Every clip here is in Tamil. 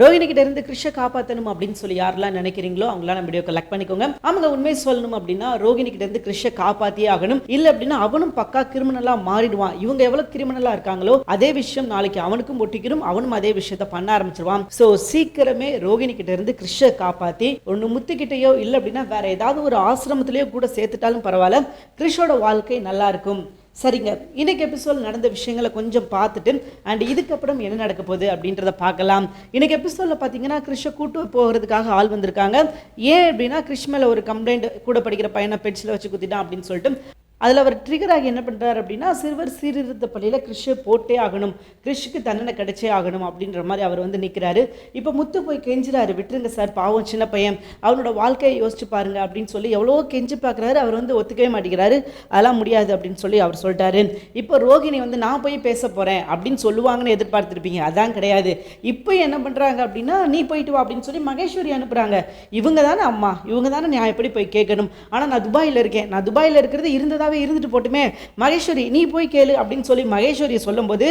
ரோஹிணி கிட்ட இருந்து கிருஷ்ண காப்பாற்றணும் அப்படின்னு சொல்லி யாரெல்லாம் நினைக்கிறீங்களோ அவங்களாம் நம்ம வீடியோ கலெக்ட் பண்ணிக்கோங்க. அவங்க உண்மை சொல்லணும் அப்படின்னா ரோஹிணி கிட்ட இருந்து கிருஷ்ண காப்பாத்தியே ஆகணும். இல்லை அப்படின்னா அவனும் பக்கா கிரிமினலா மாறிடுவான். இவங்க எவ்வளவு கிரிமினலா இருக்காங்களோ அதே விஷயம் நாளைக்கு அவனுக்கும் ஒட்டிக்கிறோம் அவனும் அதே விஷயத்த பண்ண ஆரம்பிச்சிருவான். ஸோ சீக்கிரமே ரோகிணி கிட்ட இருந்து கிருஷ்ண காப்பாத்தி ஒன்னு முத்துக்கிட்டேயோ இல்லை அப்படின்னா வேற ஏதாவது ஒரு ஆசிரமத்திலேயோ கூட சேர்த்துட்டாலும் பரவாயில்ல. கிருஷோட வாழ்க்கை நல்லா இருக்கும். சரிங்க. இன்னைக்கு எபிசோட் நடந்த விஷயங்களை கொஞ்சம் பார்த்துட்டு அண்ட் இதுக்கப்புறம் என்ன நடக்க போகுது அப்படின்றத பார்க்கலாம். இன்னைக்கு எபிசோடில் பார்த்தீங்கன்னா கிருஷ்ண கூட்டு போகிறதுக்காக ஆள் வந்திருக்காங்க. ஏன் அப்படின்னா கிறிஷ் மேலே ஒரு கம்ப்ளைண்ட் கூட படிக்கிற பையனை பெட்ஸில் வச்சு குத்திட்டான் அப்படின்னு சொல்லிட்டு அதில் அவர் ட்ரிகர் ஆகி என்ன பண்ணுறாரு அப்படின்னா சிறுவர் சீர்திருத்த பள்ளியில் கிறிஷை போட்டே ஆகணும். கிறிஷுக்கு தண்டனை கிடைச்சே ஆகணும் அப்படின்ற மாதிரி அவர் வந்து நிற்கிறாரு இப்போ முத்து போய் கெஞ்சுறாரு விட்டுருங்க சார் பாவம் சின்ன பையன். அவனோட வாழ்க்கையை யோசிச்சு பாருங்க அப்படின்னு சொல்லி எவ்வளோ கெஞ்சு பார்க்குறாரு அவர் வந்து ஒத்துக்கவே மாட்டேங்கிறாரு. அதெல்லாம் முடியாது அப்படின்னு சொல்லி அவர் சொல்லிட்டாரு இப்போ ரோகிணி வந்து நான் போய் பேச போகிறேன் அப்படின்னு சொல்லுவாங்கன்னு எதிர்பார்த்துருப்பீங்க. அதான் கிடையாது. இப்போ என்ன பண்ணுறாங்க அப்படின்னா நீ போயிட்டு வா அப்படின்னு சொல்லி மகேஸ்வரி அனுப்புகிறாங்க இவங்க தானே அம்மா. இவங்க தானே நான் எப்படி போய் கேட்கணும். ஆனால் நான் துபாயில் இருக்கேன். நான் துபாயில் இருக்கிறது இருந்ததாகவே இருந்துட்டு போட்டுமே. மகேஸ்வரி நீ போய் கேளு அப்படின்னு சொல்லி மகேஸ்வரியை சொல்லும்போது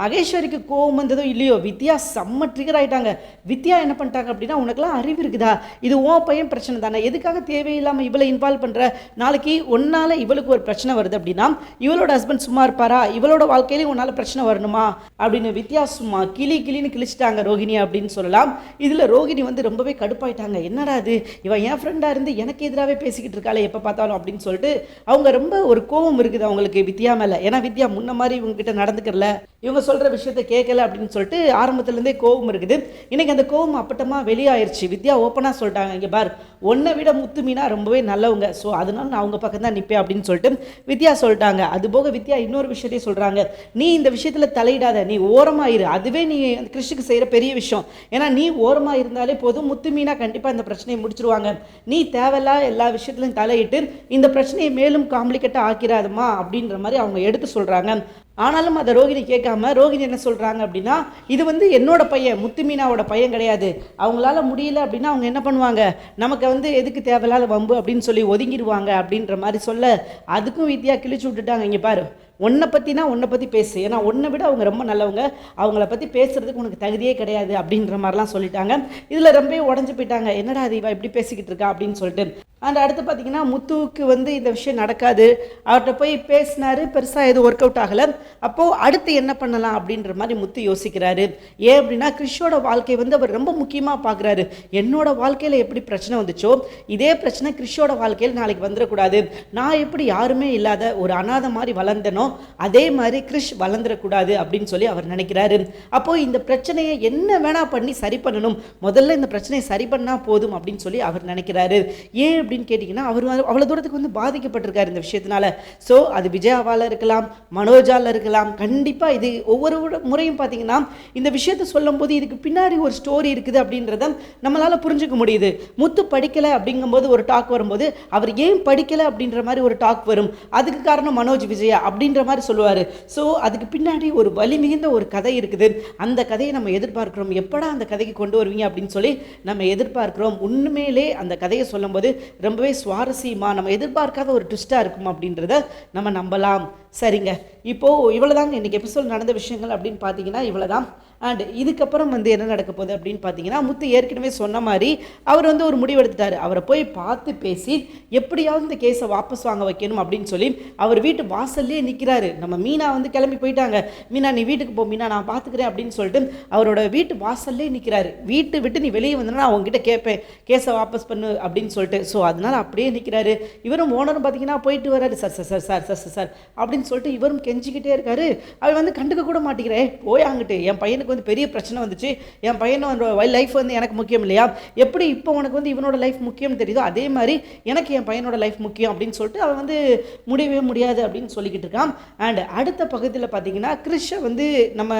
மகேஸ்வரிக்கு கோவம் வந்ததோ இல்லையோ வித்யா செம்ம ட்ரிகர் ஆயிட்டாங்க. வித்யா என்ன பண்ணிட்டாங்க அப்படின்னா உனக்கெல்லாம் அறிவு இருக்குதா? இது உன் பையன் பிரச்சனை தானே. எதுக்காக தேவையில்லாமல் இவளை இன்வால்வ் பண்ணுற நாளைக்கு உன்னால இவளுக்கு ஒரு பிரச்சனை வருது அப்படின்னா இவளோட ஹஸ்பண்ட் சும்மா இருப்பாரா? இவளோட வாழ்க்கையிலையும் உன்னால பிரச்சனை வரணுமா? அப்படின்னு வித்யா சும்மா கிளி கிளின்னு கிழிச்சிட்டாங்க ரோகிணி அப்படின்னு சொல்லலாம். இதில் ரோகிணி வந்து ரொம்பவே கடுப்பாயிட்டாங்க. என்னடா இது? இவன் என் ஃப்ரெண்டாக இருந்து எனக்கு எதிராகவே பேசிக்கிட்டு இருக்காளே எப்போ பார்த்தாலும் அப்படின்னு சொல்லிட்டு அவங்க ரொம்ப ஒரு கோபம் இருக்குது அவங்களுக்கு வித்யா மேலே. ஏன்னா வித்யா முன்ன மாதிரி இவங்ககிட்ட நடந்துக்கிறல. இவங்க சொல்கிற விஷயத்த கேட்கல அப்படின்னு சொல்லிட்டு ஆரம்பத்துலேருந்தே கோபம் இருக்குது. இன்றைக்கி அந்த கோபம் அப்பட்டமாக வெளியாயிருச்சு. வித்யா ஓப்பனாக சொல்லிட்டாங்க. இங்கே பார் ஒன்றை விட முத்து மீனா ரொம்பவே நல்லவங்க. ஸோ அதனால நான் அவங்க பக்கம் தான் நிற்பேன் அப்படின்னு சொல்லிட்டு வித்யா சொல்லிட்டாங்க. அது போக வித்யா இன்னொரு விஷயத்தையும் சொல்கிறாங்க நீ இந்த விஷயத்தில் தலையிடாத. நீ ஓரமாக இரு. அதுவே நீ கிறிஸ்டுக்கு செய்கிற பெரிய விஷயம். ஏன்னா நீ ஓரமாக இருந்தாலே போதும். முத்து மீனா கண்டிப்பாக இந்த பிரச்சனையை முடிச்சிருவாங்க. நீ தேவையில்லா எல்லா விஷயத்துலையும் தலையிட்டு இந்த பிரச்சனையை மேலும் காம்ப்ளிகேட்டாக ஆக்கிறாதம்மா அப்படின்ற மாதிரி அவங்க எடுத்து சொல்கிறாங்க ஆனாலும் அதை ரோகிணி கேட்காம ரோகிணி என்ன சொல்கிறாங்க அப்படின்னா இது வந்து என்னோட பையன் முத்துமீனாவோட பையன் கிடையாது. அவங்களால முடியல அப்படின்னா அவங்க என்ன பண்ணுவாங்க? நமக்கு வந்து எதுக்கு தேவையில்லாத வம்பு அப்படின்னு சொல்லி ஒதுங்கிடுவாங்க அப்படின்ற மாதிரி சொல்ல அதுக்கும் வித்யா கிழிச்சு விட்டுட்டாங்க. இங்கே பாரு உன்னை பற்றினா உன்னை பற்றி பேசு. ஏன்னா உன்னை விட அவங்க ரொம்ப நல்லவங்க. அவங்கள பற்றி பேசுறதுக்கு உனக்கு தகுதியே கிடையாது அப்படின்ற மாதிரிலாம் சொல்லிட்டாங்க. இதில் ரொம்பவே உடஞ்சி போயிட்டாங்க. என்னடா அது இவ இப்படி பேசிக்கிட்டு இருக்கா அப்படின்னு சொல்லிட்டு. அண்ட் அடுத்து பார்த்தீங்கன்னா முத்துவுக்கு வந்து இந்த விஷயம் நடக்காது. அவர்கிட்ட போய் பேசினார் பெருசாக எதுவும் ஒர்க் அவுட் ஆகலை. அப்போது அடுத்து என்ன பண்ணலாம் அப்படின்ற மாதிரி முத்து யோசிக்கிறாரு. ஏன் அப்படின்னா கிறிஷோட வாழ்க்கை வந்து அவர் ரொம்ப முக்கியமாக பார்க்குறாரு என்னோட வாழ்க்கையில் எப்படி பிரச்சனை வந்துச்சோ இதே பிரச்சனை கிறிஷோட வாழ்க்கையில் நாளைக்கு வந்துடக்கூடாது நான் எப்படி யாருமே இல்லாத ஒரு அனாதை மாதிரி வளர்ந்தனோ அதே மாதிரி கிறிஷ் வளர்ந்துடக்கூடாது அப்படின்னு சொல்லி அவர் நினைக்கிறாரு. அப்போது இந்த பிரச்சனையை என்ன வேணால் பண்ணி சரி பண்ணணும். முதல்ல இந்த பிரச்சனையை சரி பண்ணால் போதும் அப்படின்னு சொல்லி அவர் நினைக்கிறாரு. ஏன் அப்படின்னு கேட்டிங்கன்னா அவர் அவ்வளோ தூரத்துக்கு வந்து பாதிக்கப்பட்டிருக்காரு இந்த விஷயத்தினால. ஸோ அது விஜயாவால் இருக்கலாம் மனோஜாவில் இருக்கலாம் கண்டிப்பாக இது ஒவ்வொரு முறையும் பார்த்தீங்கன்னா இந்த விஷயத்தை சொல்லும்போது இதுக்கு பின்னாடி ஒரு ஸ்டோரி இருக்குது அப்படின்றத நம்மளால் புரிஞ்சுக்க முடியுது. முத்து படிக்கலை அப்படிங்கும்போது ஒரு டாக் வரும்போது அவர் ஏன் படிக்கலை அப்படின்ற மாதிரி ஒரு டாக் வரும். அதுக்கு காரணம் மனோஜ் விஜயா அப்படின்ற மாதிரி சொல்லுவார். ஸோ அதுக்கு பின்னாடி ஒரு வலி மிகுந்த ஒரு கதை இருக்குது. அந்த கதையை நம்ம எதிர்பார்க்குறோம். எப்படா அந்த கதைக்கு கொண்டு வருவீங்க அப்படின்னு சொல்லி நம்ம எதிர்பார்க்குறோம். உண்மையிலே அந்த கதையை சொல்லும்போது ரொம்பவே சுவாரஸ்யமாக நம்ம எதிர்பார்க்காத ஒரு ட்விஸ்ட்டாக இருக்கும் அப்படின்றத நம்ம நம்பலாம். சரிங்க. இப்போது இவ்வளோதாங்க இன்றைக்கி எபிசோட் நடந்த விஷயங்கள் அப்படின்னு பார்த்தீங்கன்னா இவ்வளோதான் அண்ட் இதுக்கப்புறம் வந்து என்ன நடக்க போகுது அப்படின்னு பார்த்தீங்கன்னா முத்து ஏற்கனவே சொன்ன மாதிரி அவர் வந்து ஒரு முடிவெடுத்துட்டாரு அவரை போய் பார்த்து பேசி எப்படியாவது இந்த கேஸை வாபஸ் வாங்க வைக்கணும் அப்படின்னு சொல்லி அவர் வீட்டு வாசல்லே நிற்கிறாரு நம்ம மீனா வந்து கிளம்பி போயிட்டாங்க. மீனா நீ வீட்டுக்கு போ மீனா நான் பார்த்துக்கிறேன் அப்படின்னு சொல்லிட்டு அவரோட வீட்டு வாசல்லே நிற்கிறாரு வீட்டு விட்டு நீ வெளியே வந்தனா நான் உங்ககிட்ட கேட்பேன். கேஸை வாபஸ் பண்ணு அப்படின்னு சொல்லிட்டு. ஸோ அதனால் அப்படியே நிற்கிறாரு இவரும் ஓனரும் பார்த்தீங்கன்னா போயிட்டு வராரு. Sir sir sir sir sir sir அப்படின்னு சொல்லிட்டு இவரும் கெஞ்சிக்கிட்டே இருக்காரு. அவர் வந்து கண்டுக்க கூட மாட்டேங்கிறே. போய் அங்கிட்டு என் பையனுக்கு வந்து பெரிய பிரச்சனை வந்துச்சு. என் பையனோட லைஃப் வந்து எனக்கு முக்கியம் இல்லையா? எப்படி இப்போ உனக்கு வந்து இவனோட லைஃப் முக்கியம் தெரியுதோ அதே மாதிரி எனக்கு என் பையனோட லைஃப் முக்கியம் அப்படின்னு சொல்லிட்டு அவன் வந்து முடியவே முடியாது அப்படின்னு சொல்லிக்கிட்டு இருக்கான். அண்ட் அடுத்த பகுதியில் பார்த்தீங்கன்னா கிறிஷை வந்து நம்ம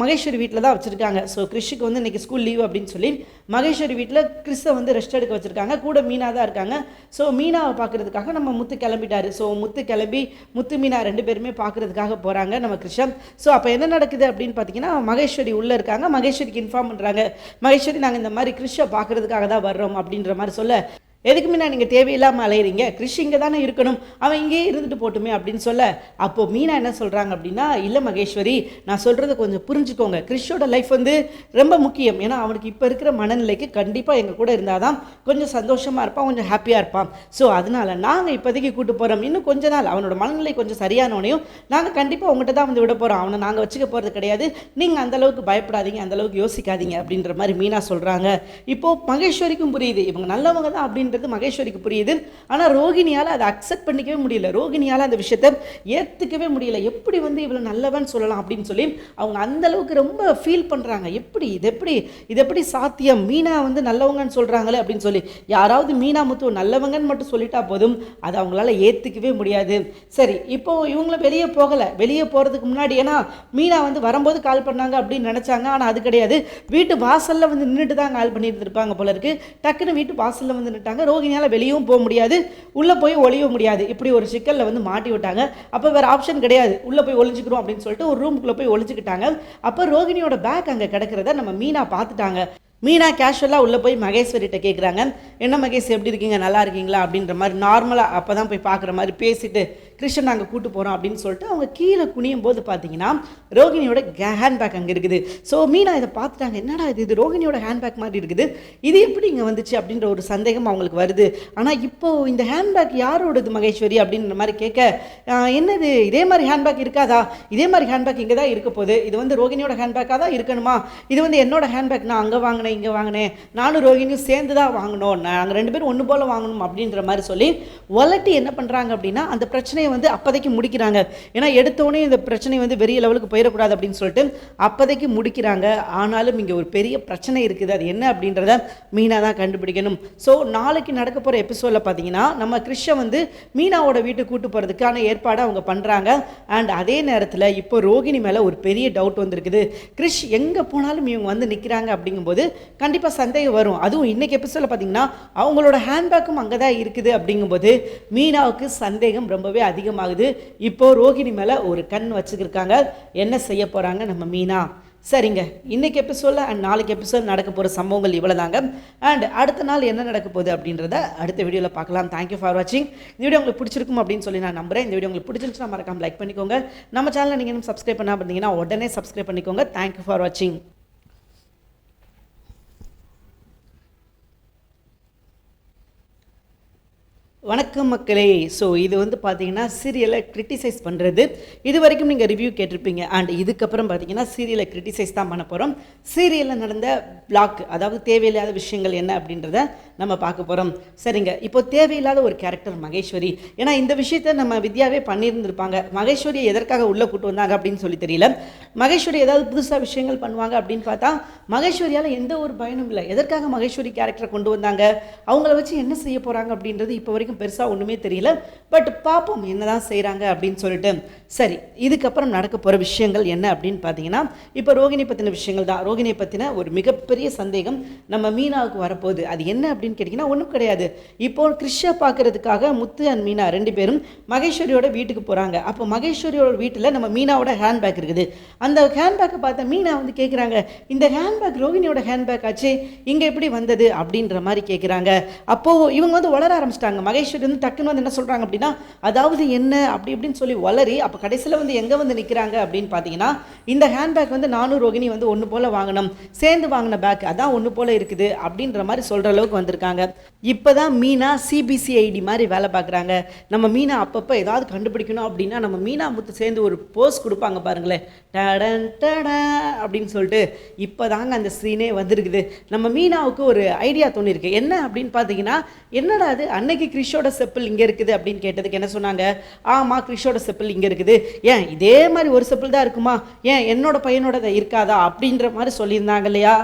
மகேஸ்வரி வீட்டில் தான் வச்சுருக்காங்க. ஸோ கிறிஷுக்கு வந்து இன்றைக்கி ஸ்கூல் லீவ் அப்படின்னு சொல்லி மகேஸ்வரி வீட்டில் கிறிஸை வந்து ரெஸ்ட் எடுக்க வச்சுருக்காங்க. கூட மீனா தான் இருக்காங்க. ஸோ மீனாவை பார்க்குறதுக்காக நம்ம முத்து கிளம்பிட்டாரு. ஸோ முத்து கிளம்பி முத்து மீனா ரெண்டு பேருமே பார்க்குறதுக்காக போகிறாங்க நம்ம கிருஷ்ணன் ஸோ அப்போ என்ன நடக்குது அப்படின்னு பார்த்தீங்கன்னா மகேஸ்வரி உள்ளே இருக்காங்க. மகேஸ்வரிக்கு இன்ஃபார்ம் பண்ணுறாங்க மகேஸ்வரி நாங்கள் இந்த மாதிரி கிறிஷை பார்க்குறதுக்காக தான் வர்றோம் அப்படின்ற மாதிரி சொல்ல எதுக்கு மீனா நீங்கள் தேவையில்லாமல் அலையிறீங்க? கிறிஷ் இங்கே தானே இருக்கணும். அவன் இங்கேயே இருந்துட்டு போட்டுமே அப்படின்னு சொல்ல. அப்போ மீனா என்ன சொல்கிறாங்க அப்படின்னா இல்லை மகேஸ்வரி நான் சொல்கிறத கொஞ்சம் புரிஞ்சுக்கோங்க. கிறிஷோட லைஃப் வந்து ரொம்ப முக்கியம். ஏன்னா அவனுக்கு இப்போ இருக்கிற மனநிலைக்கு கண்டிப்பாக எங்கள் கூட இருந்தால் தான் கொஞ்சம் சந்தோஷமாக இருப்பான் கொஞ்சம் ஹாப்பியாக இருப்பான். ஸோ அதனால நாங்கள் இப்போதைக்கு கூட்டு போகிறோம் இன்னும் கொஞ்ச நாள் அவனோட மனநிலை கொஞ்சம் சரியானவனையும் நாங்கள் கண்டிப்பாக உங்கள்கிட்ட தான் வந்து விட போகிறோம் அவனை நாங்கள் வச்சுக்க போகிறது கிடையாது. நீங்கள் அந்தளவுக்கு பயப்படாதீங்க அந்தளவுக்கு யோசிக்காதீங்க. அப்படின்ற மாதிரி மீனா சொல்கிறாங்க இப்போது மகேஸ்வரிக்கும் புரியுது. இவங்க நல்லவங்க தான் அப்படின்றது மகேஸ்வரிக்கு புரியுது. ஆனால் ரோகிணியால் அதை அக்செப்ட் பண்ணிக்கவே முடியல. ரோகிணியால் அந்த விஷயத்தை ஏற்றுக்கவே முடியல. எப்படி வந்து இவ்வளோ நல்லவன் சொல்லலாம் அப்படின்னு சொல்லி அவங்க அந்தளவுக்கு ரொம்ப ஃபீல் பண்ணுறாங்க எப்படி இது எப்படி இது எப்படி சாத்தியம்? மீனா வந்து நல்லவங்கன்னு சொல்கிறாங்களே அப்படின்னு சொல்லி யாராவது மீனா முத்து நல்லவங்கன்னு மட்டும் சொல்லிட்டா போதும். அதை அவங்களால ஏற்றுக்கவே முடியாது. சரி இப்போ இவங்கள வெளியே போகலை. வெளியே போகிறதுக்கு முன்னாடி ஏன்னா மீனா வந்து வரும்போது கால் பண்ணாங்க அப்படின்னு நினச்சாங்க. ஆனால் அது கிடையாது. வீட்டு வாசலில் வந்து நின்றுட்டு தான் கால் பண்ணியிருந்துருப்பாங்க போல இருக்கு. டக்குன்னு வீட்டு வாசலில் வந்து நின்றுட்டாங்க ரோகிணியால் வெளியவும் போக முடியாது உள்ளே போய் ஒழியவும் முடியாது. இப்படி ஒரு சிக்கலில் வந்து மாட்டி விட்டாங்க. அப்போ வேறு ஆப்ஷன் கிடையாது. உள்ளே போய் ஒளிஞ்சுக்கிறோம் அப்படின்னு சொல்லிட்டு ஒரு ரூமுக்குள்ளே போய் ஒளிஞ்சுக்கிட்டாங்க. அப்போ ரோகிணியோட பேக் அங்கே கிடக்கிறத நம்ம மீனா பார்த்துட்டாங்க. மீனா கேஷுவலாக உள்ளே போய் மகேஸ்வரிகிட்ட கேட்குறாங்க என்ன மகேஷ் எப்படி இருக்கீங்க? நல்லா இருக்கீங்களா? அப்படின்ற மாதிரி நார்மலாக அப்போ தான் போய் பார்க்குற மாதிரி பேசிட்டு கிருஷ்ணன் நாங்கள் கூட்டு போகிறோம் அப்படின்னு சொல்லிட்டு அவங்க கீழே குனியும் போது பார்த்தீங்கன்னா ரோகிணியோட ஹேண்ட்பேக் அங்கே இருக்குது. ஸோ மீனா இதை பார்த்துட்டாங்க என்னடா இது? இது ரோகிணியோட ஹேண்ட்பேக் மாதிரி இருக்குது. இது எப்படி இங்கே வந்துச்சு? அப்படின்ற ஒரு சந்தேகம் அவங்களுக்கு வருது. ஆனால் இப்போது இந்த ஹேண்ட்பேக் யாரோடது மகேஸ்வரி? அப்படின்ற மாதிரி கேட்க என்னது? இதே மாதிரி ஹேண்ட்பேக் இருக்காதா? இதே மாதிரி ஹேண்ட்பேக் இங்கே தான் இருக்க போகுது. இது வந்து ரோகிணியோட ஹேண்ட்பேக்காக தான் இருக்கணுமா? இது வந்து என்னோட ஹேண்ட்பேக் நான் அங்கே வாங்கினேன். இங்கே வாங்கினேன். நானும் ரோகிணியும் சேர்ந்து தான் வாங்கினோம் நாங்கள் ரெண்டு பேரும் ஒன்று போல் வாங்கணும் அப்படின்ற மாதிரி சொல்லி ஒலட்டி என்ன பண்ணுறாங்க அப்படின்னா அந்த பிரச்சனையை வந்து அப்போதைக்கு முடிக்கிறாங்க. ஏன்னா எடுத்தோடனே இந்த பிரச்சனை வந்து பெரிய லெவலுக்கு போயிடக்கூடாது அப்படின்னு சொல்லிட்டு அப்போதைக்கு முடிக்கிறாங்க. ஆனாலும் இங்கே ஒரு பெரிய பிரச்சனை இருக்குது. அது என்ன அப்படின்றத மீனா தான் கண்டுபிடிக்கணும். ஸோ நாளைக்கு நடக்க போகிற எபிசோடில் பார்த்தீங்கன்னா நம்ம கிறிஷை வந்து மீனாவோட வீட்டுக்கு கூட்டு போகிறதுக்கான ஏற்பாடை அவங்க பண்ணுறாங்க அண்ட் அதே நேரத்தில் இப்போ ரோகிணி மேலே ஒரு பெரிய டவுட் வந்திருக்குது. கிறிஷ் எங்கே போனாலும் இவங்க வந்து நிற்கிறாங்க அப்படிங்கும்போது கண்டிப்பாக சந்தேகம் வரும். அதுவும் இன்றைக்கி எபிசோடில் பார்த்தீங்கன்னா அவங்களோட ஹேண்ட்பேக்கும் அங்கே தான் இருக்குது அப்படிங்கும்போது மீனாவுக்கு சந்தேகம் ரொம்பவே அதிகமாகுது. இப்போது ரோகிணி மேலே ஒரு கண் வச்சுக்கிருக்காங்க என்ன செய்ய போகிறாங்க நம்ம மீனா? சரிங்க. இன்னைக்கு எபிசோடில் அண்ட் நாளைக்கு எபிசோட் நடக்க போகிற சம்பவங்கள் இவ்வளோ தாங்க அண்ட் அடுத்த நாள் என்ன நடக்க போகுது அப்படின்றத அடுத்த வீடியோவில் பார்க்கலாம். தேங்க்யூ ஃபார் வாட்சிங் இந்த வீடியோ உங்களுக்கு பிடிச்சிருக்கும் அப்படின்னு சொல்லி நான் நம்புகிறேன் இந்த வீடியோ உங்களுக்கு பிடிச்சிருந்துச்சுன்னா மறக்காம லைக் பண்ணிக்கோங்க. நம்ம சேனலை நீங்கள் இன்னும் சப்ஸ்கிரைப் பண்ணால் பார்த்தீங்கன்னா உடனே சப்ஸ்கிரைப் பண்ணிக்கோங்க. தேங்க்யூ ஃபார் வாட்சிங் வணக்கம் மக்களே. ஸோ இது வந்து பார்த்தீங்கன்னா சீரியலை கிரிட்டிசைஸ் பண்ணுறது இது வரைக்கும் நீங்கள் ரிவ்யூ கேட்டிருப்பீங்க. அண்ட் இதுக்கப்புறம் பார்த்தீங்கன்னா சீரியலை கிரிட்டிசைஸ் தான் பண்ண போகிறோம் சீரியலில் நடந்த பிளாக் அதாவது தேவையில்லாத விஷயங்கள் என்ன அப்படின்றத நம்ம பார்க்க போகிறோம் சரிங்க. இப்போ தேவையில்லாத ஒரு கேரக்டர் மகேஸ்வரி. ஏன்னா இந்த விஷயத்த நம்ம வித்யாவே பண்ணியிருந்திருப்பாங்க. மகேஸ்வரியை எதற்காக உள்ளே கூட்டு வந்தாங்க அப்படின்னு சொல்லி தெரியல. மகேஸ்வரி ஏதாவது புதுசாக விஷயங்கள் பண்ணுவாங்க அப்படின்னு பார்த்தா மகேஸ்வரியால் எந்த ஒரு பயனும் இல்லை. எதற்காக மகேஸ்வரி கேரக்டரை கொண்டு வந்தாங்க? அவங்கள வச்சு என்ன செய்ய போகிறாங்க அப்படின்றது இப்போ வரைக்கும் பெருசாக ஒன்றுமே தெரியல. பட் பார்ப்போம் என்னதான் செய்கிறாங்க அப்படின்னு சொல்லிட்டு. சரி இதுக்கப்புறம் நடக்க போகிற விஷயங்கள் என்ன அப்படின்னு பார்த்தீங்கன்னா இப்போ ரோகிணி பற்றின விஷயங்கள் தான். ரோகிணியை பற்றின ஒரு மிகப்பெரிய சந்தேகம் நம்ம மீனாவுக்கு வரப்போகுது. அது என்ன அப்படின்னு கேட்டிங்கன்னா ஒன்றும் கிடையாது. இப்போ கிருஷ்ண பார்க்குறதுக்காக முத்து அண்ட் மீனா ரெண்டு பேரும் மகேஸ்வரியோட வீட்டுக்கு போகிறாங்க அப்போ மகேஸ்வரியோட வீட்டில் நம்ம மீனாவோட ஹேண்ட்பேக் இருக்குது. அந்த ஹேண்ட்பேக்கை பார்த்த மீனா வந்து கேட்குறாங்க இந்த ஹேண்ட்பேக் ரோகிணியோட ஹேண்ட்பேக் ஆச்சு? இங்கே எப்படி வந்தது? அப்படின்ற மாதிரி கேட்குறாங்க அப்போது இவங்க வந்து வளர ஆரம்பிச்சிட்டாங்க. மகேஸ்வரி வந்து டக்குன்னு வந்து என்ன சொல்கிறாங்க அப்படின்னா அதாவது என்ன? அப்படி இப்படின்னு சொல்லி வளரி அப்போ கடைசியில் வந்து எங்கே வந்து நிற்கிறாங்க அப்படின்னு பார்த்தீங்கன்னா இந்த ஹேண்ட்பேக் வந்து நானும் ரோகிணி வந்து ஒன்று போல் வாங்கினோம் சேர்ந்து வாங்கின பேக் அதான் ஒன்று போல் இருக்குது அப்படின்ற மாதிரி சொல்கிற அளவுக்கு வந்திருக்காங்க. இப்போ தான் மீனா சிபிசிஐடி மாதிரி வேலை பார்க்குறாங்க நம்ம மீனா அப்பப்போ ஏதாவது கண்டுபிடிக்கணும் அப்படின்னா நம்ம மீனா முத்து சேர்ந்து ஒரு போஸ் கொடுப்பாங்க பாருங்களேன். டடன் டடன் அப்படின்னு சொல்லிட்டு இப்போ தாங்க அந்த சீனே வந்திருக்குது. நம்ம மீனாவுக்கு ஒரு ஐடியா தோணிருக்கு என்ன அப்படின்னு பார்த்தீங்கன்னா என்னடா அது அன்னைக்கு கிறிஷோட செப்பல் இங்கே இருக்குது அப்படின்னு கேட்டதுக்கு என்ன சொன்னாங்க? ஆமாம் கிறிஷோட செப்பல் இங்கே இருக்குது. ஏன் இதே மாதிரி ஒரு செப்பல் தான் இருக்குமா? ஏன் என்னோட பையனோட இருக்காதா? அப்படின்ற மாதிரி சொல்லியிருந்தாங்க இல்லையா?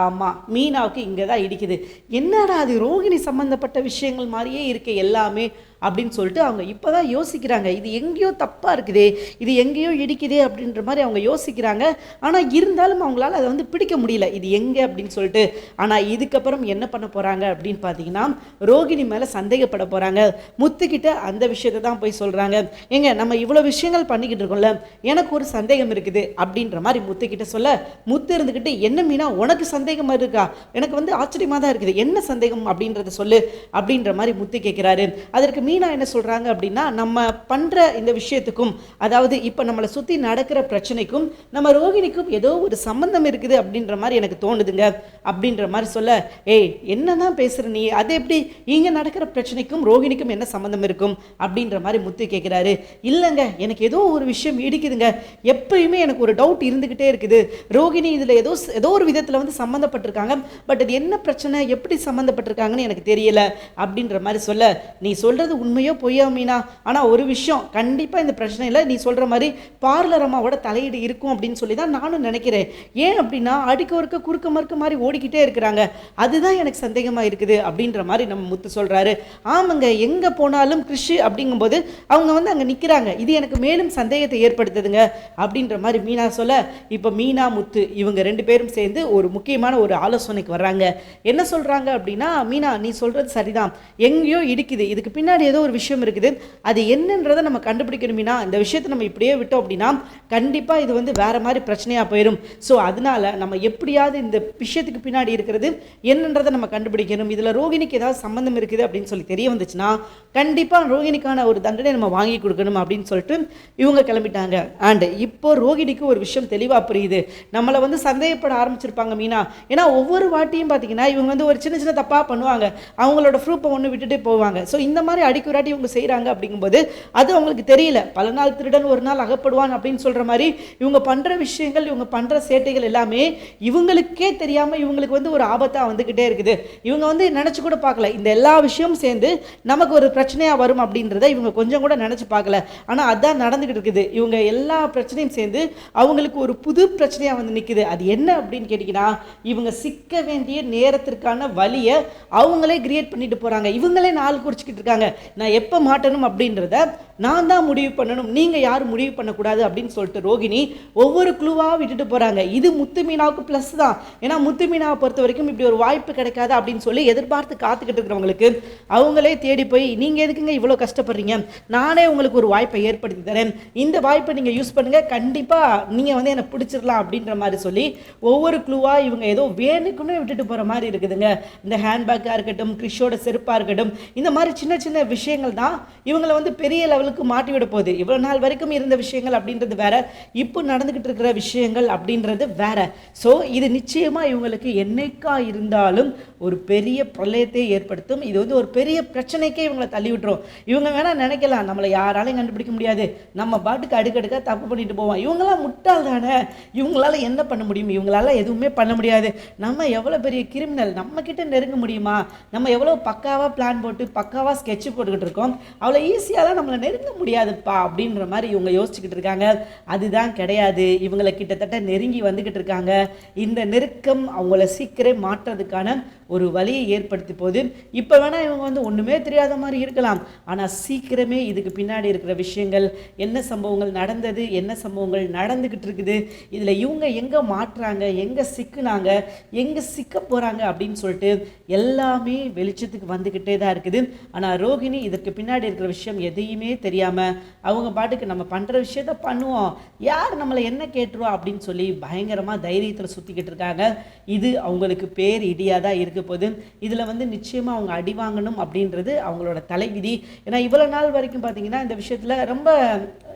ஆமாம் மீனாவுக்கு இங்கே தான் இடிக்குது. என்னடா அது ரோகிணி சம்மந்தப்பட்ட விஷயங்கள் மாதிரியே இருக்கு எல்லாமே. அப்படின்னு சொல்லிட்டு அவங்க இப்போ தான் யோசிக்கிறாங்க. இது எங்கேயோ தப்பாக இருக்குதே இது எங்கேயோ இடிக்குதே அப்படின்ற மாதிரி அவங்க யோசிக்கிறாங்க. ஆனால் இருந்தாலும் அவங்களால அதை வந்து பிடிக்க முடியல. இது எங்கே அப்படின்னு சொல்லிட்டு. ஆனால் இதுக்கப்புறம் என்ன பண்ண போகிறாங்க அப்படின்னு பார்த்தீங்கன்னா ரோகிணி மேலே சந்தேகப்பட போகிறாங்க முத்துக்கிட்ட அந்த விஷயத்தை தான் போய் சொல்கிறாங்க ஏங்க நம்ம இவ்வளோ விஷயங்கள் பண்ணிக்கிட்டு இருக்கோம்ல எனக்கு ஒரு சந்தேகம் இருக்குது அப்படின்ற மாதிரி முத்துக்கிட்ட சொல்ல முத்து இருந்துக்கிட்டு என்ன மீனா உனக்கு சந்தேகம் இருக்கா? எனக்கு வந்து ஆச்சரியமாக தான் இருக்குது. என்ன சந்தேகம்? அப்படின்றத சொல்லு அப்படின்ற மாதிரி முத்து கேட்குறாரு அதற்கு மீனா என்ன சொல்கிறாங்க அப்படின்னா நம்ம பண்ணுற இந்த விஷயத்துக்கும் அதாவது இப்போ நம்மளை சுற்றி நடக்கிற பிரச்சனைக்கும் நம்ம ரோகிணிக்கும் ஏதோ ஒரு சம்பந்தம் இருக்குது அப்படின்ற மாதிரி எனக்கு தோணுதுங்க. அப்படின்ற மாதிரி சொல்ல ஏய் என்னதான் பேசுகிற நீ? அது எப்படி? இங்கே நடக்கிற பிரச்சனைக்கும் ரோகிணிக்கும் என்ன சம்மந்தம் இருக்கும்? அப்படின்ற மாதிரி முத்து கேட்குறாரு இல்லைங்க எனக்கு ஏதோ ஒரு விஷயம் இடிக்குதுங்க. எப்பயுமே எனக்கு ஒரு டவுட் இருந்துக்கிட்டே இருக்குது. ரோகிணி இதில் ஏதோ ஏதோ ஒரு விதத்தில் வந்து சம்மந்தப்பட்டிருக்காங்க பட் அது என்ன பிரச்சனை? எப்படி சம்மந்தப்பட்டிருக்காங்கன்னு எனக்கு தெரியல. அப்படின்ற மாதிரி சொல்ல நீ சொல்கிறது உண்மையோ பொய்யா மீனா? ஆனால் ஒரு விஷயம் கண்டிப்பாக இந்த பிரச்சனையில் நீ சொல்கிற மாதிரி பார்லர் அம்மாவோட தலையீடு இருக்கும் அப்படின்னு சொல்லி தான் நானும் நினைக்கிறேன். ஏன் அப்படின்னா அடிக்க ஒருக்க குறுக்க மறுக்க மாதிரி ஓடிக்கிட்டே இருக்கிறாங்க. அதுதான் எனக்கு சந்தேகமாக இருக்குது அப்படின்ற மாதிரி நம்ம முத்து சொல்கிறாரு ஆமாங்க எங்கே போனாலும் கிறிஷு அப்படிங்கும்போது அவங்க வந்து அங்கே நிற்கிறாங்க இது எனக்கு மேலும் சந்தேகத்தை ஏற்படுத்துதுங்க அப்படின்ற மாதிரி மீனா சொல்ல இப்போ மீனா முத்து இவங்க ரெண்டு பேரும் சேர்ந்து ஒரு முக்கியமான ஒரு ஆலோசனைக்கு வர்றாங்க. என்ன சொல்கிறாங்க அப்படின்னா மீனா நீ சொல்கிறது சரிதான். எங்கேயோ இடிக்குது. இதுக்கு பின்னாடி ஏதோ ஒரு விஷயம் இருக்குது. அது என்னன்றதை நம்ம கண்டுபிடிக்கணுமினா இந்த விஷயத்தை நம்ம இப்படியே விட்டோம் அப்படின்னா கண்டிப்பாக இது வந்து வேற மாதிரி பிரச்சனையாக போயிடும் ஸோ அதனால நம்ம எப்படியாவது இந்த விஷயத்துக்கு பின்னாடி இருக்கிறது என்னன்றதை நம்ம கண்டுபிடிக்கணும். இதில் ரோகிணிக்கு ஏதாவது சம்மந்தம் இருக்குது அப்படின்னு சொல்லி தெரிய வந்துச்சுன்னா கண்டிப்பாக ரோகிணிக்கான ஒரு தண்டனை நம்ம வாங்கி கொடுக்கணும் அப்படின்னு சொல்லிட்டு இவங்க கிளம்பிட்டாங்க. அண்ட் இப்போ ரோகிணிக்கு ஒரு விஷயம் தெளிவாக புரியுது. நம்மளை வந்து சந்தேகப்பட ஆரம்பிச்சிருப்பாங்க மீனா. ஏன்னா ஒவ்வொரு வாட்டியும் பார்த்தீங்கன்னா இவங்க வந்து ஒரு சின்ன சின்ன தப்பாக பண்ணுவாங்க. அவங்களோட ப்ரூஃபை ஒன்று விட்டுட்டு போவாங்க. ஸோ இந்த மாதிரி ஒரு இவங்க செய்கிறாங்க அப்படிங்கும்போது அது அவங்களுக்கு தெரியல. பல நாள் திருடன் ஒரு நாள் அகப்படுவான் அப்படின்னு சொல்கிற மாதிரி இவங்க பண்ணுற விஷயங்கள் இவங்க பண்ணுற சேட்டைகள் எல்லாமே இவங்களுக்கே தெரியாமல் இவங்களுக்கு வந்து ஒரு ஆபத்தாக வந்துக்கிட்டே இருக்குது. இவங்க வந்து நினச்சி கூட பார்க்கல. இந்த எல்லா விஷயமும் சேர்ந்து நமக்கு ஒரு பிரச்சனையாக வரும் அப்படின்றத இவங்க கொஞ்சம் கூட நினச்சி பார்க்கல. ஆனால் அதான் நடந்துக்கிட்டு இருக்குது. இவங்க எல்லா பிரச்சனையும் சேர்ந்து அவங்களுக்கு ஒரு புது பிரச்சனையாக வந்து நிற்குது அது என்ன அப்படின்னு கேட்டிங்கன்னா இவங்க சிக்க வேண்டிய நேரத்திற்கான வழியை அவங்களே கிரியேட் பண்ணிட்டு போகிறாங்க இவங்களே நாள் குறிச்சிக்கிட்டு இருக்காங்க. நான் எப்போ மாட்டணும் அப்படின்றத நான் தான் முடிவு பண்ணணும். நீங்கள் யாரும் முடிவு பண்ணக்கூடாது அப்படின்னு சொல்லிட்டு ரோகிணி ஒவ்வொரு குழுவாக விட்டுட்டு போகிறாங்க இது முத்து மீனாவுக்கு ப்ளஸ் தான். ஏன்னா முத்து மீனாவை பொறுத்த வரைக்கும் இப்படி ஒரு வாய்ப்பு கிடைக்காது அப்படின்னு சொல்லி எதிர்பார்த்து காத்துக்கிட்டு இருக்கிறவங்களுக்கு அவங்களே தேடி போய் நீங்கள் எதுக்குங்க இவ்வளோ கஷ்டப்படுறீங்க? நானே உங்களுக்கு ஒரு வாய்ப்பை ஏற்படுத்தி தரேன். இந்த வாய்ப்பை நீங்கள் யூஸ் பண்ணுங்கள் கண்டிப்பாக நீங்கள் வந்து என்னை பிடிச்சிடலாம் அப்படின்ற மாதிரி சொல்லி ஒவ்வொரு குழுவாக இவங்க ஏதோ வேணுக்குன்னு விட்டுட்டு போகிற மாதிரி இருக்குதுங்க. இந்த ஹேண்ட்பேக்காக இருக்கட்டும் கிறிஷோட செருப்பாக இருக்கட்டும் இந்த மாதிரி சின்ன சின்ன விஷயங்கள் தான் இவங்களை வந்து பெரிய லெவலுக்கு மாட்டி விட போகுது. இவ்வளோ நாள் வரைக்கும் இருந்த விஷயங்கள் அப்படின்றது வேற இப்போ நடந்துக்கிட்டு இருக்கிற விஷயங்கள் அப்படின்றது வேற. ஸோ இது நிச்சயமாக இவங்களுக்கு என்னைக்கா இருந்தாலும் ஒரு பெரிய பிரளயத்தை ஏற்படுத்தும். இது வந்து ஒரு பெரிய பிரச்சனைக்கே இவங்களை தள்ளி விட்டுரும். இவங்க வேணால் நினைக்கலாம் நம்மளை யாராலையும் கண்டுபிடிக்க முடியாது. நம்ம பாட்டுக்கு அடுக்கடுக்காக தப்பு பண்ணிட்டு போவோம். இவங்களாம் முட்டாள் தானே? இவங்களால என்ன பண்ண முடியும்? இவங்களால எதுவுமே பண்ண முடியாது. நம்ம எவ்வளோ பெரிய கிரிமினல் நம்ம கிட்ட நெருங்க முடியுமா? நம்ம எவ்வளோ பக்காவாக பிளான் போட்டு பக்காவாக ஸ்கெட்ச் போட்டுக்கிட்டு இருக்கோம். அவ்வளோ ஈஸியாலாம் நம்மளை நெருங்க முடியாதுப்பா அப்படின்ற மாதிரி இவங்க யோசிச்சுக்கிட்டு இருக்காங்க. அதுதான் கிடையாது. இவங்களை கிட்டத்தட்ட நெருங்கி வந்துக்கிட்டு இருக்காங்க. இந்த நெருக்கம் அவங்கள சீக்கிரம் மாற்றுறதுக்கான ஒரு வழியை ஏற்படுத்தி போது இப்போ வேணால் இவங்க வந்து ஒன்றுமே தெரியாத மாதிரி இருக்கலாம். ஆனால் சீக்கிரமே இதுக்கு பின்னாடி இருக்கிற விஷயங்கள் என்ன சம்பவங்கள் நடந்தது என்ன சம்பவங்கள் நடந்துக்கிட்டு இருக்குது இதில் இவங்க எங்கே மாட்டுறாங்க எங்கே சிக்குனாங்க எங்கே சிக்க போகிறாங்க அப்படின்னு சொல்லிட்டு எல்லாமே வெளிச்சத்துக்கு வந்துக்கிட்டே தான் இருக்குது. ஆனால் ரோகிணி இதற்கு பின்னாடி இருக்கிற விஷயம் எதையுமே தெரியாமல் அவங்க பாட்டுக்கு நம்ம பண்ணுற விஷயத்த பண்ணுவோம். யார் நம்மளை என்ன கேட்டுருவா அப்படின்னு சொல்லி பயங்கரமாக தைரியத்தில் சுற்றிக்கிட்டு இருக்காங்க. இது அவங்களுக்கு பேர் இடியாக தான் இருக்குது. இருக்க போகுது. இதில் வந்து நிச்சயமாக அவங்க அடி வாங்கணும் அப்படின்றது அவங்களோட தலைவிதி. ஏன்னா இவ்வளோ நாள் வரைக்கும் பார்த்தீங்கன்னா இந்த விஷயத்தில் ரொம்ப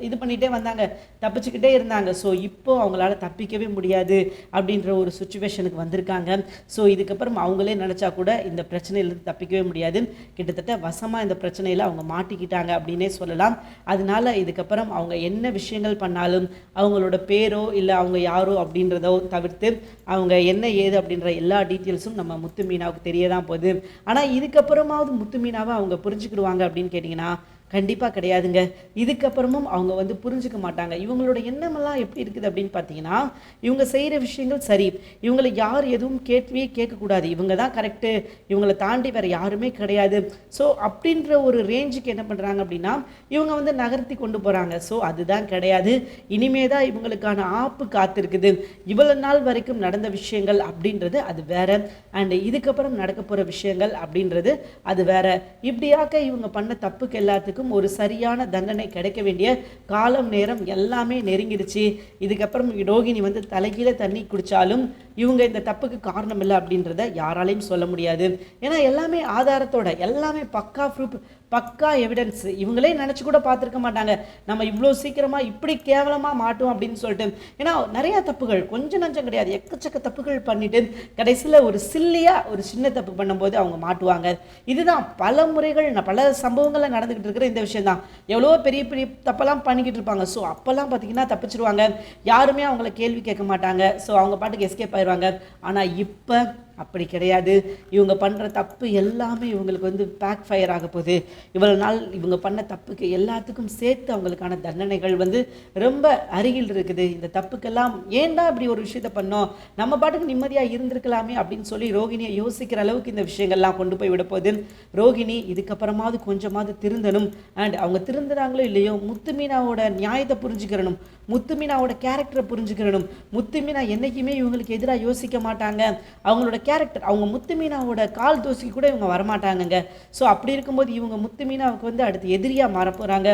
இது பண்ணிகிட்டே வந்தாங்க. தப்பிச்சுக்கிட்டே இருந்தாங்க. ஸோ இப்போ அவங்களால தப்பிக்கவே முடியாது அப்படின்ற ஒரு சுச்சுவேஷனுக்கு வந்திருக்காங்க. ஸோ இதுக்கப்புறம் அவங்களே நினச்சா கூட இந்த பிரச்சனையிலேருந்து தப்பிக்கவே முடியாது. கிட்டத்தட்ட வசமாக இந்த பிரச்சனையில் அவங்க மாட்டிக்கிட்டாங்க அப்படின்னே சொல்லலாம். அதனால இதுக்கப்புறம் அவங்க என்ன விஷயங்கள் பண்ணாலும் அவங்களோட பேரோ இல்லை அவங்க யாரோ அப்படின்றதோ தவிர்த்து அவங்க என்ன ஏது அப்படின்ற எல்லா டீட்டெயில்ஸும் நம்ம முத்து மீனாவுக்கு தெரிய தான் போகுது. ஆனால் இதுக்கப்புறமாவது முத்து மீனாவை அவங்க புரிஞ்சுக்கிடுவாங்க அப்படின்னு கேட்டிங்கன்னா கண்டிப்பாக கிடையாதுங்க. இதுக்கப்புறமும் அவங்க வந்து புரிஞ்சுக்க மாட்டாங்க. இவங்களோட எண்ணமெல்லாம் எப்படி இருக்குது அப்படின்னு பார்த்தீங்கன்னா இவங்க செய்கிற விஷயங்கள் சரி. இவங்களை யார் எதுவும் கேட்கவே கேட்கக்கூடாது. இவங்க தான் கரெக்டு இவங்களை தாண்டி வேறு யாருமே கிடையாது. ஸோ அப்படின்ற ஒரு ரேஞ்சுக்கு என்ன பண்ணுறாங்க அப்படின்னா இவங்க வந்து நகர்த்தி கொண்டு போகிறாங்க ஸோ அதுதான் கிடையாது. இனிமே தான் இவங்களுக்கான ஆப்பு காத்திருக்குது. இவ்வளோ நாள் வரைக்கும் நடந்த விஷயங்கள் அப்படின்றது அது வேற. அண்ட் இதுக்கப்புறம் நடக்க போகிற விஷயங்கள் அப்படின்றது அது வேற. இப்படியாக்க இவங்க பண்ண தப்புக்கு எல்லாத்துக்கும் ஒரு சரியான தண்டனை கிடைக்க வேண்டிய காலம் நேரம் எல்லாமே நெருங்கிடுச்சு. இதுக்கப்புறம் ரோகிணி வந்து தலைகீழ தண்ணி குடித்தாலும் இவங்க இந்த தப்புக்கு காரணம் இல்லை அப்படின்றத யாராலையும் சொல்ல முடியாது. ஏன்னா எல்லாமே ஆதாரத்தோட எல்லாமே பக்கா ப்ரூஃப் பக்கா எவிடன்ஸ் இவங்களே நினச்சி கூட பார்த்துருக்க மாட்டாங்க. நம்ம இவ்வளோ சீக்கிரமாக இப்படி கேவலமாக மாட்டோம் அப்படின்னு சொல்லிட்டு. ஏன்னா நிறையா தப்புகள். கொஞ்சம் நஞ்சம் கிடையாது. எக்கச்சக்க தப்புகள் பண்ணிட்டு கடைசியில் ஒரு சில்லியாக ஒரு சின்ன தப்பு பண்ணும்போது அவங்க மாட்டுவாங்க. இதுதான் பல முறைகள் பல சம்பவங்களில் நடந்துக்கிட்டு இருக்கிற இந்த விஷயம் தான் எவ்வளோ பெரிய பெரிய தப்பெல்லாம் பண்ணிக்கிட்டு இருப்பாங்க. ஸோ அப்போல்லாம் பார்த்தீங்கன்னா தப்பிச்சிருவாங்க. யாருமே அவங்கள கேள்வி கேட்க மாட்டாங்க. ஸோ அவங்க பாட்டுக்கு எஸ்கேப் ஆயிடுவாங்க ஆனால் இப்போ அப்படி கிடையாது. இவங்க பண்ணுற தப்பு எல்லாமே இவங்களுக்கு வந்து பேக் ஃபயர் ஆக போகுது. இவ்வளோ நாள் இவங்க பண்ண தப்புக்கு எல்லாத்துக்கும் சேர்த்து அவங்களுக்கான தண்டனைகள் வந்து ரொம்ப அருகில் இருக்குது. இந்த தப்புக்கெல்லாம் ஏன்டா இப்படி ஒரு விஷயத்த பண்ணோம்? நம்ம பாட்டுக்கு நிம்மதியாக இருந்திருக்கலாமே அப்படின்னு சொல்லி ரோகிணியை யோசிக்கிற அளவுக்கு இந்த விஷயங்கள்லாம் கொண்டு போய் விடப்போகுது ரோகிணி இதுக்கப்புறமாவது கொஞ்சமாவது திருந்தணும். அண்ட் அவங்க திருந்துறாங்களோ இல்லையோ முத்துமீனாவோட நியாயத்தை புரிஞ்சுக்கிறணும். முத்துமீனாவோட கேரக்டரை புரிஞ்சுக்கிறணும். முத்துமீனா என்றைக்குமே இவங்களுக்கு எதிராக யோசிக்க மாட்டாங்க. அவங்களோட கேரக்டர் அவங்க முத்து மீனாவோட கால் தோசிக்கு கூட இவங்க வரமாட்டாங்கங்க. ஸோ அப்படி இருக்கும்போது இவங்க முத்து மீனாவுக்கு வந்து அடுத்து எதிரியாக மாற போகிறாங்க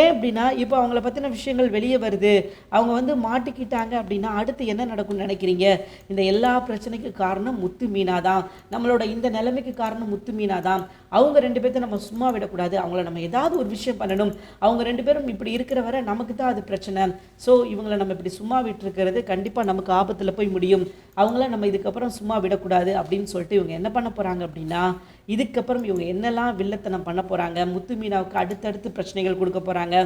ஏன் அப்படின்னா இப்போ அவங்கள பற்றின விஷயங்கள் வெளியே வருது. அவங்க வந்து மாட்டிக்கிட்டாங்க அப்படின்னா அடுத்து என்ன நடக்கும்னு நினைக்கிறீங்க? இந்த எல்லா பிரச்சனைக்கும் காரணம் முத்து மீனா தான் நம்மளோட இந்த நிலைமைக்கு காரணம் முத்து மீனா தான் அவங்க ரெண்டு பேர்த்த நம்ம சும்மா விடக்கூடாது. அவங்கள நம்ம ஏதாவது ஒரு விஷயம் பண்ணணும். அவங்க ரெண்டு பேரும் இப்படி இருக்கிற வரை நமக்கு தான் அது பிரச்சனை. ஸோ இவங்களை நம்ம இப்படி சும்மா விட்டுருக்கிறது கண்டிப்பாக நமக்கு ஆபத்தில் போய் முடியும். அவங்கள நம்ம இதுக்கப்புறம் சும்மா விடக்கூடாது. அப்படின்னு சொல்லிட்டு இவங்க என்ன பண்ண போகிறாங்க அப்படின்னா இதுக்கப்புறம் இவங்க என்னெல்லாம் வில்லத்தனம் பண்ண போகிறாங்க முத்து மீனாவுக்கு அடுத்தடுத்து பிரச்சனைகள் கொடுக்க போகிறாங்க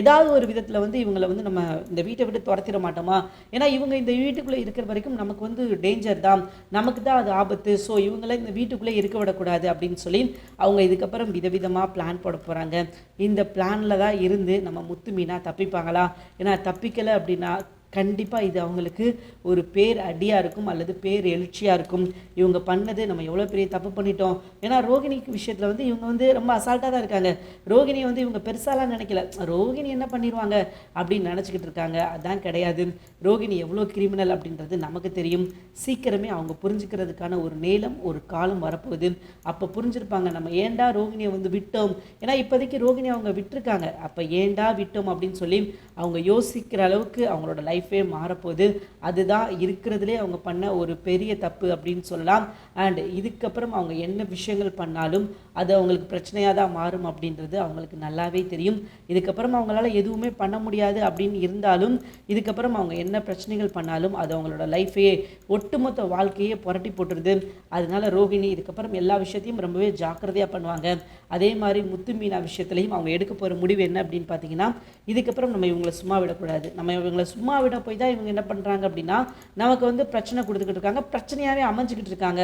ஏதாவது ஒரு விதத்தில் வந்து இவங்களை வந்து நம்ம இந்த வீட்டை விட்டு துரத்திட மாட்டோமா? ஏன்னா இவங்க இந்த வீட்டுக்குள்ளே இருக்கிற வரைக்கும் நமக்கு வந்து டேஞ்சர் தான். நமக்கு தான் அது ஆபத்து. ஸோ இவங்கள இந்த வீட்டுக்குள்ளே இருக்க விடக்கூடாது அப்படின்னு சொல்லி அவங்க இதுக்கப்புறம் விதவிதமாக பிளான் போட போகிறாங்க இந்த பிளானில் தான் இருந்து நம்ம முத்து மீனா தப்பிப்பாங்களா? ஏன்னா தப்பிக்கலை அப்படின்னா கண்டிப்பாக இது அவங்களுக்கு ஒரு பேர் அடியாக இருக்கும் அல்லது பேர் எழுச்சியாக இருக்கும். இவங்க பண்ணது நம்ம எவ்வளோ பெரிய தப்பு பண்ணிட்டோம். ஏன்னா ரோகிணிக்கு விஷயத்தில் வந்து இவங்க வந்து ரொம்ப அசால்ட்டாக தான் இருக்காங்க. ரோகிணியை வந்து இவங்க பெருசாலாம் நினைக்கல. ரோகிணி என்ன பண்ணிடுவாங்க அப்படின்னு நினச்சிக்கிட்டு இருக்காங்க. அதான் கிடையாது. ரோகிணி எவ்வளோ கிரிமினல் அப்படின்றது நமக்கு தெரியும். சீக்கிரமே அவங்க புரிஞ்சுக்கிறதுக்கான ஒரு நேரம் ஒரு காலம் வரப்போகுது. அப்போ புரிஞ்சிருப்பாங்க நம்ம ஏன்டா ரோகிணியை வந்து விட்டோம்? ஏன்னா இப்போதைக்கு ரோகிணி அவங்க விட்டுருக்காங்க. அப்போ ஏன்டா விட்டோம் அப்படின்னு சொல்லி அவங்க யோசிக்கிற அளவுக்கு அவங்களோட லைஃப் மாறப்போகுது. அதுதான் இருக்கிறதுலே அவங்க பண்ண ஒரு பெரிய தப்பு அப்படின்னு சொல்லலாம். அண்ட் இதுக்கப்புறம் அவங்க என்ன விஷயங்கள் பண்ணாலும் அது அவங்களுக்கு பிரச்சனையாக தான் மாறும் அப்படின்றது அவங்களுக்கு நல்லாவே தெரியும். இதுக்கப்புறம் அவங்களால எதுவுமே பண்ண முடியாது அப்படின்னு இருந்தாலும் இதுக்கப்புறம் அவங்க என்ன பிரச்சனைகள் பண்ணாலும் அது அவங்களோட லைஃபையே ஒட்டுமொத்த வாழ்க்கையே புரட்டி போட்டுருது. அதனால ரோஹிணி இதுக்கப்புறம் எல்லா விஷயத்தையும் ரொம்பவே ஜாக்கிரதையாக பண்ணுவாங்க. அதே மாதிரி முத்து மீனா விஷயத்துலையும் அவங்க எடுக்க போகிற முடிவு என்ன அப்படின்னு பார்த்தீங்கன்னா இதுக்கப்புறம் நம்ம இவங்களை சும்மா விடக்கூடாது. நம்ம இவங்களை சும்மா விட போய் தான் இவங்க என்ன பண்ணுறாங்க அப்படின்னா நமக்கு வந்து பிரச்சனை கொடுத்துக்கிட்டு இருக்காங்க. பிரச்சனையாகவே அமைஞ்சிக்கிட்டு இருக்காங்க.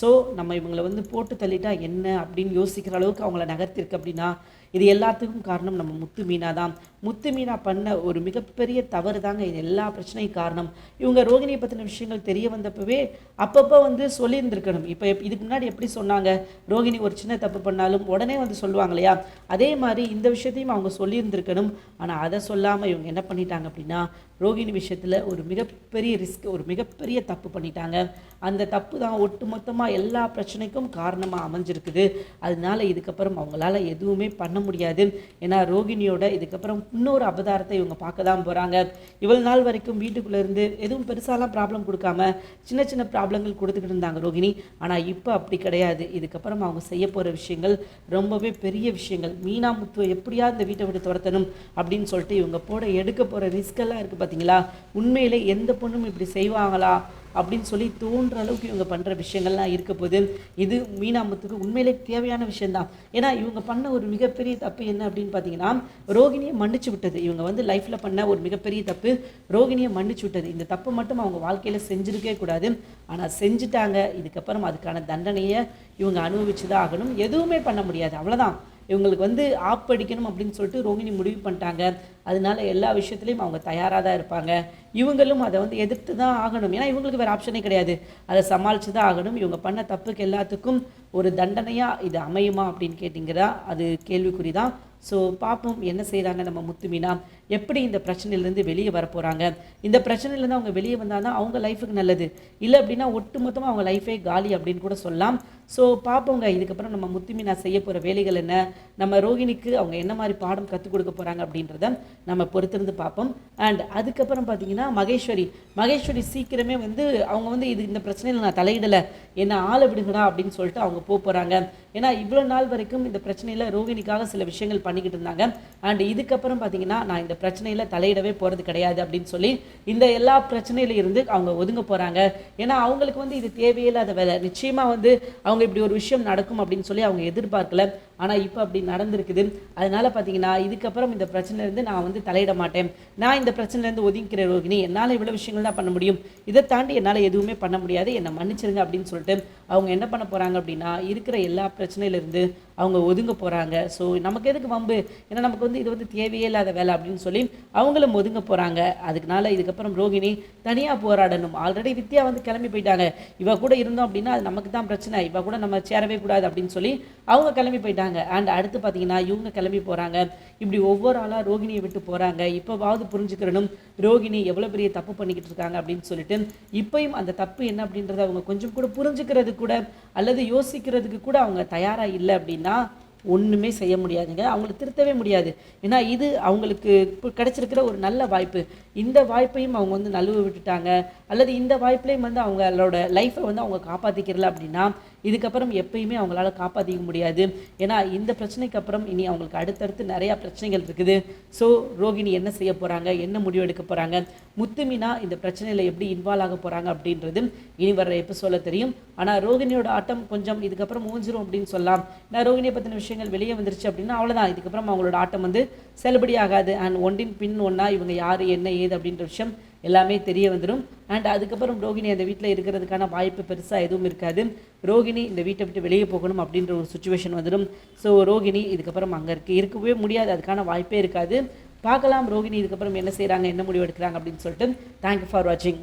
ஸோ நம்ம இவங்களை வந்து போட்டு தள்ளிட்டா என்ன அப்படின்னு யோசிக்கிற அளவுக்கு அவங்கள நகர்த்திருக்கு அப்படின்னா இது எல்லாத்துக்கும் காரணம் நம்ம முத்து மீனா தான். முத்து மீனா பண்ண ஒரு மிகப்பெரிய தவறு தாங்க இது எல்லா பிரச்சனையும் காரணம். இவங்க ரோகிணியை பற்றின விஷயங்கள் தெரிய வந்தப்பவே அப்பப்போ வந்து சொல்லியிருந்திருக்கணும். இப்போ இதுக்கு முன்னாடி எப்படி சொன்னாங்க? ரோகிணி ஒரு சின்ன தப்பு பண்ணாலும் உடனே வந்து சொல்லுவாங்க இல்லையா? அதே மாதிரி இந்த விஷயத்தையும் அவங்க சொல்லியிருந்திருக்கணும். ஆனால் அதை சொல்லாமல் இவங்க என்ன பண்ணிட்டாங்க அப்படின்னா ரோகிணி விஷயத்தில் ஒரு மிகப்பெரிய ரிஸ்க் ஒரு மிகப்பெரிய தப்பு பண்ணிட்டாங்க. அந்த தப்பு தான் ஒட்டு மொத்தமாக எல்லா பிரச்சனைக்கும் காரணமாக அமைஞ்சிருக்குது. அதனால இதுக்கப்புறம் அவங்களால எதுவுமே பண்ண முடியாது. ஏன்னா ரோகிணியோட இதுக்கப்புறம் இன்னொரு அவதாரத்தை இவங்க பார்க்க தான் போகிறாங்க இவ்வளோ நாள் வரைக்கும் வீட்டுக்குள்ளே இருந்து எதுவும் பெருசாலாம் ப்ராப்ளம் கொடுக்காம சின்ன சின்ன ப்ராப்ளங்கள் கொடுத்துக்கிட்டு இருந்தாங்க ரோகிணி. ஆனால் இப்போ அப்படி கிடையாது. இதுக்கப்புறம் அவங்க செய்ய போகிற விஷயங்கள் ரொம்பவே பெரிய விஷயங்கள். மீனா முத்துவை எப்படியா இந்த வீட்டை விட்டு துரத்தணும் அப்படின்னு சொல்லிட்டு இவங்க போட எடுக்க போகிற ரிஸ்கெல்லாம் இருக்குது பார்த்தீங்களா உண்மையிலே எந்த பொண்ணும் இப்படி செய்வாங்களா? அப்படின்னு சொல்லி தோன்ற அளவுக்கு இவங்க பண்ணுற விஷயங்கள்லாம் இருக்க போது இது மீனாமுத்துக்கு உண்மையிலே தேவையான விஷயம்தான். ஏன்னா இவங்க பண்ண ஒரு மிகப்பெரிய தப்பு என்ன அப்படின்னு பார்த்தீங்கன்னா ரோகிணியை மன்னிச்சு விட்டது. இவங்க வந்து லைஃப்பில் பண்ண ஒரு மிகப்பெரிய தப்பு ரோகிணியை மன்னிச்சு விட்டது. இந்த தப்பு மட்டும் அவங்க வாழ்க்கையில் செஞ்சுருக்கே கூடாது. ஆனால் செஞ்சுட்டாங்க. இதுக்கப்புறம் அதுக்கான தண்டனையை இவங்க அனுபவிச்சு தான் ஆகணும். எதுவுமே பண்ண முடியாது. அவ்வளோதான் இவங்களுக்கு வந்து ஆப் அடிக்கணும் அப்படின்னு சொல்லிட்டு ரோஹிணி முடிவு பண்ணிட்டாங்க. அதனால எல்லா விஷயத்துலையும் அவங்க தயாராக தான் இருப்பாங்க. இவங்களும் அதை வந்து எதிர்த்து தான் ஆகணும். ஏன்னா இவங்களுக்கு வேறு ஆப்ஷனே கிடையாது. அதை சமாளித்து தான் ஆகணும். இவங்க பண்ண தப்புக்கு எல்லாத்துக்கும் ஒரு தண்டனையாக இது அமையுமா அப்படின்னு கேட்டிங்கன்னா அது கேள்விக்குறி தான். ஸோ பார்ப்போம் என்ன செய்கிறாங்க நம்ம முத்துமீனா எப்படி இந்த பிரச்சனையிலேருந்து வெளியே வர போகிறாங்க இந்த பிரச்சனையிலேருந்து அவங்க வெளியே வந்தால் தான் அவங்க லைஃபுக்கு நல்லது. இல்லை அப்படின்னா ஒட்டுமொத்தமாக அவங்க லைஃபே காலி அப்படின்னு கூட சொல்லலாம். ஸோ பார்ப்போங்க இதுக்கப்புறம் நம்ம முத்துமீனா செய்ய போகிற வேலைகள் என்ன? நம்ம ரோகிணிக்கு அவங்க என்ன மாதிரி பாடம் கற்றுக் கொடுக்க போகிறாங்க அப்படின்றத நம்ம பொறுத்திருந்து பார்ப்போம் அண்ட் அதுக்கப்புறம் பார்த்தீங்கன்னா மகேஸ்வரி. மகேஸ்வரி சீக்கிரமே வந்து அவங்க வந்து இது இந்த பிரச்சனையில் நான் தலையிடலை. என்ன ஆளை விடுங்கடா அப்படின்னு சொல்லிட்டு அவங்க போக போகிறாங்க ஏன்னா இவ்வளோ நாள் வரைக்கும் இந்த பிரச்சனையில் ரோகிணிக்காக சில விஷயங்கள் பண்ணிக்கிட்டு இருந்தாங்க. அண்ட் இதுக்கப்புறம் பார்த்தீங்கன்னா நான் இந்த பிரச்சனையில் தலையிடவே போகிறது கிடையாது அப்படின்னு சொல்லி இந்த எல்லா பிரச்சனையில இருந்து அவங்க ஒதுங்க போகிறாங்க ஏன்னா அவங்களுக்கு வந்து இது தேவையில்லாத வேலை. நிச்சயமாக வந்து அவங்க இப்படி ஒரு விஷயம் நடக்கும் அப்படின்னு சொல்லி அவங்க எதிர்பார்க்கல. ஆனால் இப்போ அப்படி நடந்திருக்குது. அதனால பார்த்தீங்கன்னா இதுக்கப்புறம் இந்த பிரச்சனையிலேருந்து நான் வந்து தலையிட மாட்டேன். நான் இந்த பிரச்சனையிலேருந்து ஒதுங்கிக்கிற ரோகிணி என்னால் இவ்வளோ விஷயங்கள் தான் பண்ண முடியும். இதை தாண்டி என்னால் எதுவுமே பண்ண முடியாது. என்னை மன்னிச்சிருங்க அப்படின்னு சொல்லிட்டு அவங்க என்ன பண்ண போகிறாங்க அப்படின்னா இருக்கிற எல்லா பிரச்சனையிலேருந்து அவங்க ஒதுங்க போகிறாங்க ஸோ நமக்கு எதுக்கு வம்பு? ஏன்னா நமக்கு வந்து இது வந்து தேவையே இல்லாத வேலை அப்படின்னு சொல்லி அவங்களும் ஒதுங்க போகிறாங்க அதுக்குனால இதுக்கப்புறம் ரோகிணி தனியாக போராடணும். ஆல்ரெடி வித்யா வந்து கிளம்பி போயிட்டாங்க. இவ கூட இருந்தோம் அப்படின்னா அது நமக்கு தான் பிரச்சனை. இவ கூட நம்ம சேரவே கூடாது அப்படின்னு சொல்லி அவங்க கிளம்பி போயிட்டாங்க. அண்ட் அடுத்து பார்த்தீங்கன்னா இவங்க கிளம்பி போகிறாங்க இப்படி ஒவ்வொரு ஆளாக ரோகிணியை விட்டு போகிறாங்க இப்போவாவது புரிஞ்சுக்கிறணும் ரோகிணி எவ்வளோ பெரிய தப்பு பண்ணிக்கிட்டு இருக்காங்க அப்படின்னு சொல்லிட்டு இப்பயும் அந்த தப்பு என்ன அப்படின்றத அவங்க கொஞ்சம் கூட புரிஞ்சுக்கிறது கூட அல்லது யோசிக்கிறதுக்கு கூட அவங்க தயாராக இல்லை அப்படின்னா ஒன்றுமே செய்ய முடியாதுங்க. அவங்கள திருத்தவே முடியாது. ஏன்னா இது அவங்களுக்கு இப்போ கிடைச்சிருக்கிற ஒரு நல்ல வாய்ப்பு. இந்த வாய்ப்பையும் அவங்க வந்து நழுவ விட்டுட்டாங்க. அல்லது இந்த வாய்ப்புலையும் வந்து அவங்களோட லைஃப்பை வந்து அவங்க காப்பாற்றிக்கிறல அப்படின்னா இதுக்கப்புறம் எப்பயுமே அவங்களால காப்பாற்றிக்க முடியாது. ஏன்னா இந்த பிரச்சனைக்கு அப்புறம் இனி அவங்களுக்கு அடுத்தடுத்து நிறையா பிரச்சனைகள் இருக்குது. ஸோ ரோகிணி என்ன செய்ய போகிறாங்க என்ன முடிவு எடுக்க போகிறாங்க முத்துமினா இந்த பிரச்சனையில் எப்படி இன்வால்வ் ஆக போகிறாங்க அப்படின்றது இனி வர்ற எபிசோட தெரியும். ஆனால் ரோகிணியோட ஆட்டம் கொஞ்சம் இதுக்கப்புறம் மூஞ்சிரும் அப்படின்னு சொல்லலாம். நான் ரோகிணியை பற்றின விஷயங்கள் வெளியே வந்துருச்சு அப்படின்னா அவ்வளோதான் இதுக்கப்புறம் அவங்களோட ஆட்டம் வந்து செல்லுபடி ஆகாது அண்ட் ஒன்றின் பின் ஒன்றா இவங்க யார் என்ன ஏது அப்படின்ற விஷயம் எல்லாமே தெரிய வந்துடும் அண்ட் அதுக்கப்புறம் ரோகிணி அந்த வீட்டில் இருக்கிறதுக்கான வாய்ப்பு பெருசாக எதுவும் இருக்காது. ரோகிணி இந்த வீட்டை விட்டு வெளியே போகணும் அப்படின்ற ஒரு சுச்சுவேஷன் வந்துடும். ஸோ ரோகிணி இதுக்கப்புறம் அங்கே இருக்க. இருக்கவே முடியாது. அதுக்கான வாய்ப்பே இருக்காது. பார்க்கலாம். ரோகிணி இதுக்கப்புறம் என்ன செய்கிறாங்க என்ன முடிவு எடுக்கிறாங்க? அப்படின்னு சொல்லிட்டு. தேங்க்யூ ஃபார் வாட்சிங்